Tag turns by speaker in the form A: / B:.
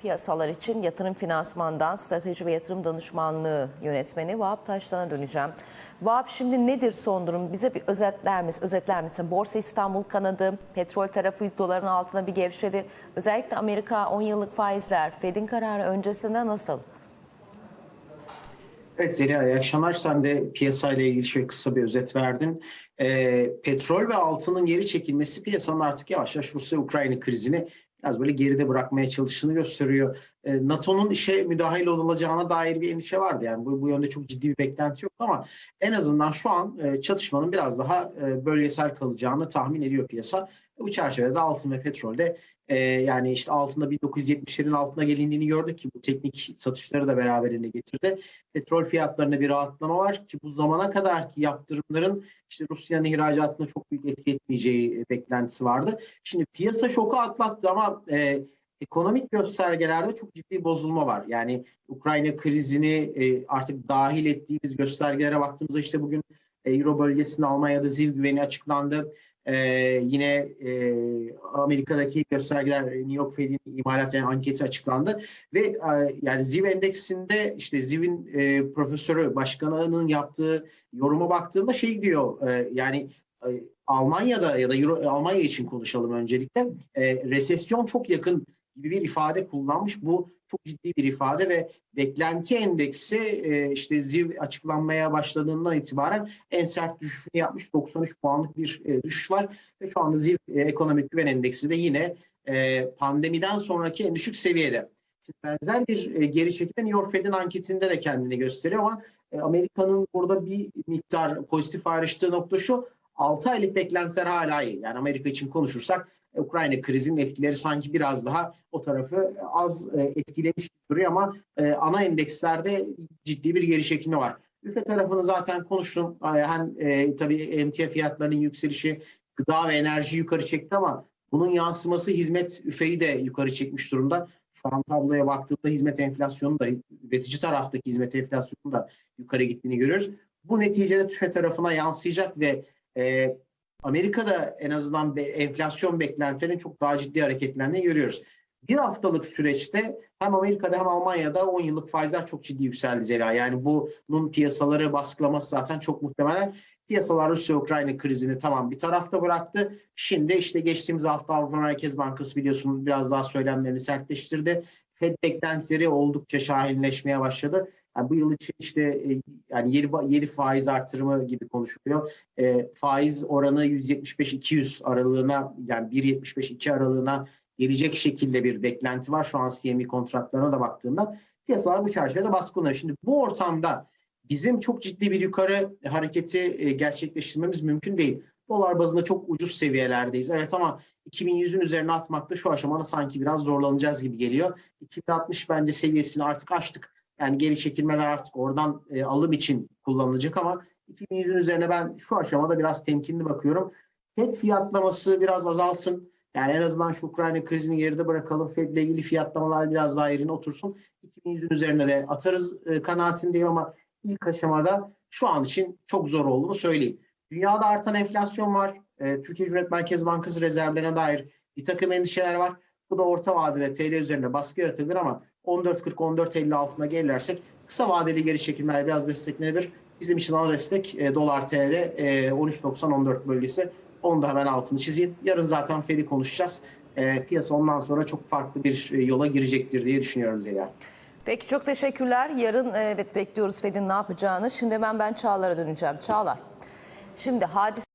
A: Piyasalar için yatırım finansmandan strateji ve yatırım danışmanlığı yönetmeni Vahap Taşlan'a döneceğim. Vahap şimdi nedir son durum? Bize bir özetler misin? Özetler misin? Borsa İstanbul kanadı, petrol tarafı 100 doların altına bir gevşedi. Özellikle Amerika 10 yıllık faizler Fed'in kararı öncesinde nasıl?
B: Evet Zeliha iyi akşamlar. Sen de piyasayla ilgili şöyle kısa bir özet verdin. Ee, petrol ve altının geri çekilmesi piyasanın artık yavaş yavaş Rusya-Ukrayna krizini biraz böyle geride bırakmaya çalıştığını gösteriyor. Ee, NATO'nun işe müdahil olacağına dair bir endişe vardı. Yani bu, bu yönde çok ciddi bir beklenti yok ama en azından şu an e, çatışmanın biraz daha e, bölgesel kalacağını tahmin ediyor piyasa. Bu çerçevede altın ve petrolde e, yani işte altında 1970'lerin altına gelindiğini gördük ki bu teknik satışları da beraberinde getirdi. Petrol fiyatlarında bir rahatlama var ki bu zamana kadarki yaptırımların işte Rusya'nın ihracatına çok büyük etki etmeyeceği beklentisi vardı. Şimdi piyasa şoku atlattı ama e, ekonomik göstergelerde çok ciddi bozulma var. Yani Ukrayna krizini e, artık dahil ettiğimiz göstergelere baktığımızda işte bugün e, Euro bölgesinde Almanya'da ZİV güveni açıklandı. Ee, yine e, Amerika'daki göstergeler New York Fed'in imalat yani anketi açıklandı. Ve e, yani ZİV endeksinde işte ZİV'in e, profesörü başkanının yaptığı yoruma baktığımda şey diyor e, yani e, Almanya'da ya da Euro, Almanya için konuşalım öncelikle. E, resesyon çok yakın gibi bir ifade kullanmış. Bu çok ciddi bir ifade ve beklenti endeksi e, işte ZİV açıklanmaya başladığından itibaren en sert düşüşünü yapmış. 93 puanlık bir e, düşüş var ve şu anda ZİV e, ekonomik güven endeksi de yine e, pandemiden sonraki en düşük seviyede. Şimdi benzer bir e, geri çekilme New York Fed'in anketinde de kendini gösteriyor ama e, Amerika'nın burada bir miktar pozitif ayrıştığı nokta şu 6 aylık beklentiler hala iyi. Yani Amerika için konuşursak Ukrayna krizinin etkileri sanki biraz daha o tarafı az e, etkilemiş duruyor ama e, ana endekslerde ciddi bir geri çekilme var. Üfe tarafını zaten konuştum. E, Hem e, tabii emtia fiyatlarının yükselişi gıda ve enerji yukarı çekti ama bunun yansıması hizmet üfeyi de yukarı çekmiş durumda. Şu an tabloya baktığımda hizmet enflasyonu da üretici taraftaki hizmet enflasyonu da yukarı gittiğini görüyoruz. Bu neticede tüfe tarafına yansıyacak ve e, Amerika'da en azından enflasyon beklentilerinin çok daha ciddi hareketlendiğini görüyoruz. Bir haftalık süreçte hem Amerika'da hem Almanya'da 10 yıllık faizler çok ciddi yükseldi Zela. Yani bunun piyasaları baskılaması zaten çok muhtemelen. Piyasalar Rusya-Ukrayna krizini tamam bir tarafta bıraktı. Şimdi işte geçtiğimiz hafta Avrupa Merkez Bankası biliyorsunuz biraz daha söylemlerini sertleştirdi. Fed beklentileri oldukça şahinleşmeye başladı. Yani bu yıl için işte e, yani yeni, yeni faiz artırımı gibi konuşuluyor. E, faiz oranı 175-200 aralığına yani 1.75-2 aralığına gelecek şekilde bir beklenti var. Şu an CME kontratlarına da baktığımda piyasalar bu çerçevede baskınlar. Şimdi bu ortamda bizim çok ciddi bir yukarı hareketi e, gerçekleştirmemiz mümkün değil. Dolar bazında çok ucuz seviyelerdeyiz. Evet ama 2100'ün üzerine atmakta şu aşamada sanki biraz zorlanacağız gibi geliyor. 2060 bence seviyesini artık aştık. Yani geri çekilmeler artık oradan e, alım için kullanılacak ama 2100'ün üzerine ben şu aşamada biraz temkinli bakıyorum. FED fiyatlaması biraz azalsın. Yani en azından şu Ukrayna krizini geride bırakalım. FED ile ilgili fiyatlamalar biraz daha yerine otursun. 2100'ün üzerine de atarız e, kanaatindeyim ama ilk aşamada şu an için çok zor olduğunu söyleyeyim. Dünyada artan enflasyon var. E, Türkiye Cumhuriyet Merkez Bankası rezervlerine dair bir takım endişeler var. Bu da orta vadede TL üzerinde baskı yaratabilir ama 14.40-14.50 altına gelirlersek kısa vadeli geri çekilmeler biraz desteklenebilir. Bizim için ana destek e, dolar TL'de e, 13.90-14 bölgesi. Onu da hemen altını çizeyim. Yarın zaten Fed'i konuşacağız. E, piyasa ondan sonra çok farklı bir e, yola girecektir diye düşünüyorum Zeliha.
A: Peki çok teşekkürler. Yarın evet bekliyoruz Fed'in ne yapacağını. Şimdi hemen ben Çağlar'a döneceğim. Çağlar. Şimdi hadise